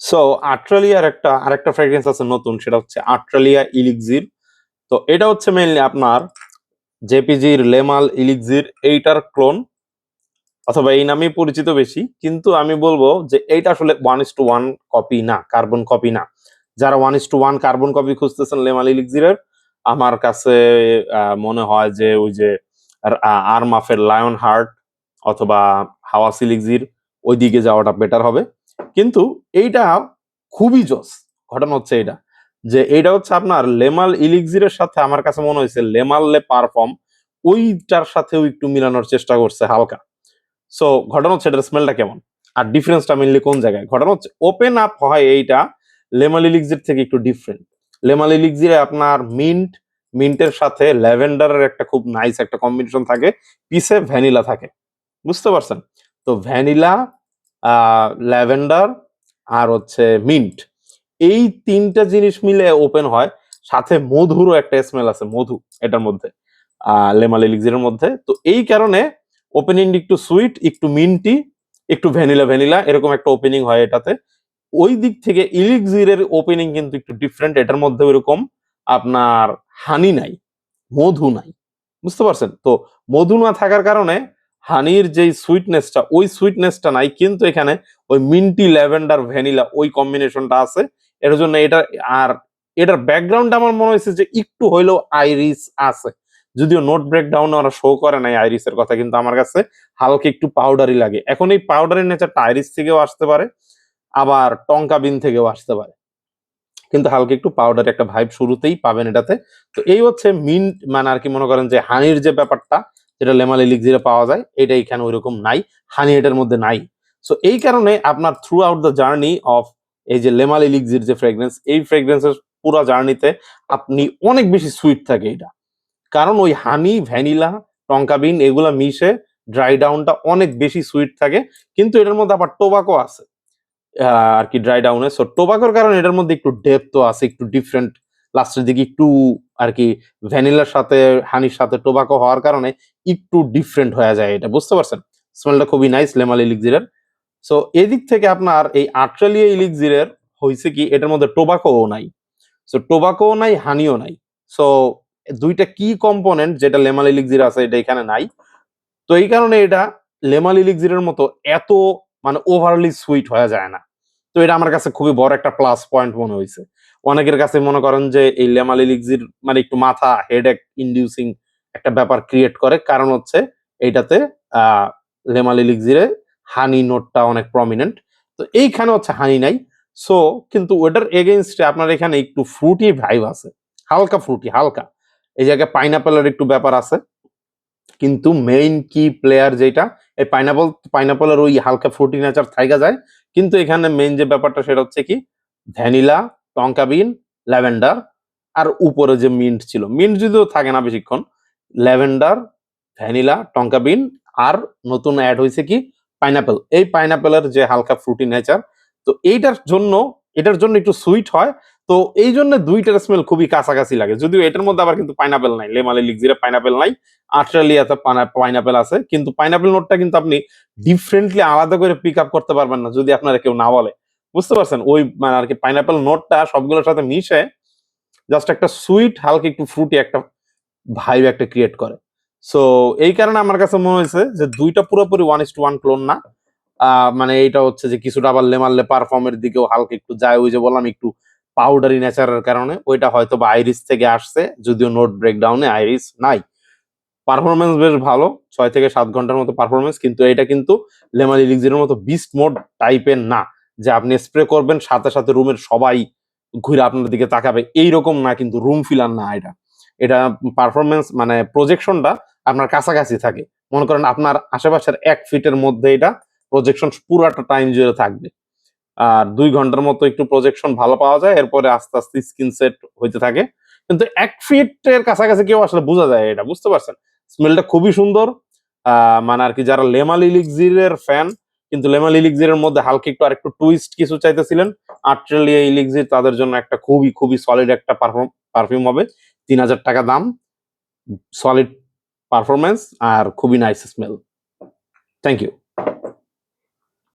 So আট্রালিয়ার একটা আরেকটা fragrance আছে নতুন, সেটা হচ্ছে আট্রালিয়া ইলিক্সির তো এটা হচ্ছে মেইনলি আপনার জেপিজির লেমাল ইলিক্সির এইটার ক্লোন অথবা এই নামেই পরিচিত বেশি, কিন্তু আমি বলব যে এইটা আসলে one is to one copy না কার্বন কপি না। যারা one is to one carbon copy খুঁজতেছেন লেমাল ইলিক্সিরের আমার কাছে মনে হয় যে ওই যে আরমাফের লায়ন হার্ট অথবা হাওয়া সিলিক্সির ওই দিকে যাওয়াটা বেটার হবে। কিন্তু এইটা খুবই জোস। ঘটনা হচ্ছে এটা যে এইটা হচ্ছে আপনার লেমাল ইলিক্সিরের সাথে আমার কাছে মনে হয়েছে লেমাল লে পারফর্ম, ওইটার সাথেও একটু মিলানোর চেষ্টা করছে হালকা। সো ঘটনা হচ্ছে এটার স্মেলটা কেমন? আর ডিফারেন্সটা মেনলি কোন জায়গায়? ঘটনা হচ্ছে ওপেন আপ হয় এইটা লেমাল ইলিক্সির থেকে একটু ডিফারেন্ট লেমাল ইলিক্সিরে আপনার মিন্ট মিন্টের সাথে ল্যাভেন্ডারের একটা খুব নাইস একটা কম্বিনেশন থাকে, পিসে ভ্যানিলা থাকে। বুঝতে পারছেন? তো ভ্যানিলা ল্যাভেন্ডার আর হচ্ছে মিন্ট। এই তিনটা জিনিস মিলে ওপেন হয়। সাথে মধুরও একটা স্মেল আছে, মধু এটার মধ্যে এলিক্সিরের মধ্যে। তো এই কারণে ওপেনিং একটু সুইট একটু মিন্টি, একটু ভ্যানিলা ভ্যানিলা এরকম একটা ওপেনিং হয় এটাতে। ওই দিক থেকে ইলিক্সিরের ওপেনিং কিন্তু একটু ডিফারেন্ট এটার মধ্যে ওইরকম আপনার হানি নাই, মধু নাই। বুঝতে পারছেন? তো মধু না থাকার কারণে হানির যেই সুইটনেসটা ওই সুইটনেসটা নাই, কিন্তু এখানে ওই মিন্টি ল্যাভেন্ডার ভ্যানিলা ওই কম্বিনেশনটা আছে। এর জন্য এটা, আর এটার ব্যাকগ্রাউন্ড আমার মনে হয়েছে যে একটু হইলেও আইরিস আছে। যদিও নোট ব্রেকডাউন ওরা শো করে নাই আইরিসের কথা, কিন্তু আমার কাছে হালকা একটু পাউডারি লাগে। এখন এই পাউডারি নেচারটা আইরিস থেকেও আসতে পারে, আবার টঙ্কা বিন থেকেও আসতে পারে। কিন্তু হালকা একটু পাউডার একটা ভাইব শুরুতেই পাবেন এটাতে। তো এই হচ্ছে মিন্ট মানে আর কি মনে করেন যে হানির যে ব্যাপারটা, যেটা লেমাল ইলিক্সিরে পাওয়া যায়, এটা এখানে ওইরকম নাই হানি এটার মধ্যে নাই। সো এই কারণে আপনার throughout the journey of এই যে লেমাল ইলিক্সির যে ফ্রেগরেন্স এই ফ্রেগরেন্সের পুরো জার্নিতে আপনি অনেক বেশি সুইট থাকে এটা। কারণ ওই হানি ভ্যানিলা টঙ্কা বিন এগুলা মিশে ড্রাই ডাউনটা অনেক বেশি সুইট থাকে, কিন্তু এটার মধ্যে আবার টোবাকো আছে। আর কি ড্রাই ডাউনে সো টোবাকোর কারণে এটার মধ্যে একটু ডেপথ আছে, একটু ডিফারেন্ট লাস্টের দিকে একটু আর কি ভ্যানিলার সাথে হানির সাথে টোবাকো হওয়ার কারণে একটু ডিফারেন্ট হয়ে যায় এটা, বুঝতে পারছেন? স্মেলটা খুবই নাইস লেমাল ইলিক্সিরের সো এদিক থেকে আপনার এই আট্রালিয়া ইলিক্সিরের হয়েছে কি, এটার মধ্যে টোবাকোও নাই। সো টোবাকোও নাই হানিও নাই। সো দুইটা কি কম্পোনেন্ট যেটা লেমাল ইলিক্সির আছে, এটা এখানে নাই। তো এই কারণে এটা লেমাল ইলিক্সিরের মতো এত মানে ওভারলি সুইট হয়ে যায় না। তো এটা আমার কাছে খুবই বড় একটা প্লাস পয়েন্ট মনে হয়েছে অনেকের কাছে মনে করেন যে এই লেমাল ইলিক্সির মানে একটু মাথা হেডেক ইনডিউসিং একটা ব্যাপার ক্রিয়েট করে। কারণ হচ্ছে এইটাতে আহ লেমাল ইলিক্সিরে হানি নোটটা অনেক প্রমিনেন্ট তো এইখানে হচ্ছে হানি নাই। সো কিন্তু ওটার এগেনস্টে আপনার এখানে একটু ফ্রুটি ভাইব আছে। হালকা ফ্রুটি হালকা। এই জায়গায় পাইনাপেলের একটু ব্যাপার আছে। কিন্তু মেইন কি প্লেয়ার যেটা এই পাইনাপল পাইনাপলের ওই হালকা ফ্রুটি নেচার থাইকা যায়। কিন্তু এখানে মেইন যে ব্যাপারটা সেটা হচ্ছে কি ভ্যানিলা টঙ্কা বিন ল্যাভেন্ডার আর উপরে যে মিন্ট ছিল। মিন্ট যদিও থাকে না বেশিক্ষণ ল্যাভেন্ডার ভ্যানিলা টঙ্কা বিন আর নতুন অ্যাড হয়েছে কি পাইনাপেল এই পাইনাপেলের যে হালকা ফ্রুটি নেচার তো এইটার জন্য, এটার জন্য একটু সুইট হয়। তো এই জন্য দুইটার স্মেল খুবই কাছাকাছি লাগে। যদিও এটার মধ্যে আবার কিন্তু পাইনাপেল নাই। লেমালি লিগজিরে পাইনাপেল নাই। অস্ট্রেলিয়াতে পাইনাপেল আছে। কিন্তু পাইনাপেল নোটটা কিন্তু আপনি ডিফারেন্টলি আলাদা করে পিক আপ করতে পারবেন না, যদি আপনারা কেউ না বলে। বুঝতে পারছেন? ওই মানে আর কি পাইনাপেল নোটটা সবগুলোর সাথে মিশে জাস্ট একটা সুইট হালকা একটু ফ্রুটি একটা ভাইব একটা ক্রিয়েট করে। সো এই কারণে আমার কাছে মনে হয়েছে যে দুইটা পুরোপুরি one is to one clone না। মানে এটা হচ্ছে যে কিছুটা আবার লেমারলে পারফর্মের দিকেও হালকা একটু যায়। ওই যে বললাম, একটু পাউডারি নেচারের কারণে ওইটা হয়তো বা আইরিস থেকে আসছে, যদিও নোট ব্রেকডাউনে আইরিস নাই। পারফরমেন্স বেশ ভালো, ছয় থেকে সাত ঘণ্টার মতো পারফরমেন্স কিন্তু এটা কিন্তু লেমাল ইলিক্সিরের মতো বিস্ট মোড টাইপের না, যে আপনি স্প্রে করবেন, সাথে সাথে রুমের সবাই ঘুরে আপনার দিকে তাকাবে। এইরকম না কিন্তু রুম ফিলার না এটা। এটা পারফরমেন্স মানে প্রজেকশনটা আপনার কাছাকাছি থাকে। মনে করেন আপনার আশেপাশের এক ফিটের মধ্যে এটা প্রজেকশন পুরাটা টাইম জুড়ে থাকবে। আর দুই ঘণ্টার মতো একটু প্রজেকশন ভালো পাওয়া যায়, এরপরে আস্তে আস্তে স্কিন সেট হইতে থাকে। কিন্তু এক ফিটের কাছাকাছি কেউ আসলে বোঝা যায় এটা, বুঝতে পারছেন? স্মেলটা খুবই সুন্দর। মানে আর কি যারা লেমাল ইলিক্সিরের ফ্যান কিন্তু লেমাল ইলিক্সিরের মধ্যে হালকা একটু আরেকটু টুইস্ট কিছু চাইতেছিলেন আট্রেলিয়া ইলিক্সির তাদের জন্য একটা খুবই খুবই সলিড একটা পারফিউম হবে। তিন হাজার টাকা দাম সলিড পারফরমেন্স আর খুবই নাইস স্মেল থ্যাংক ইউ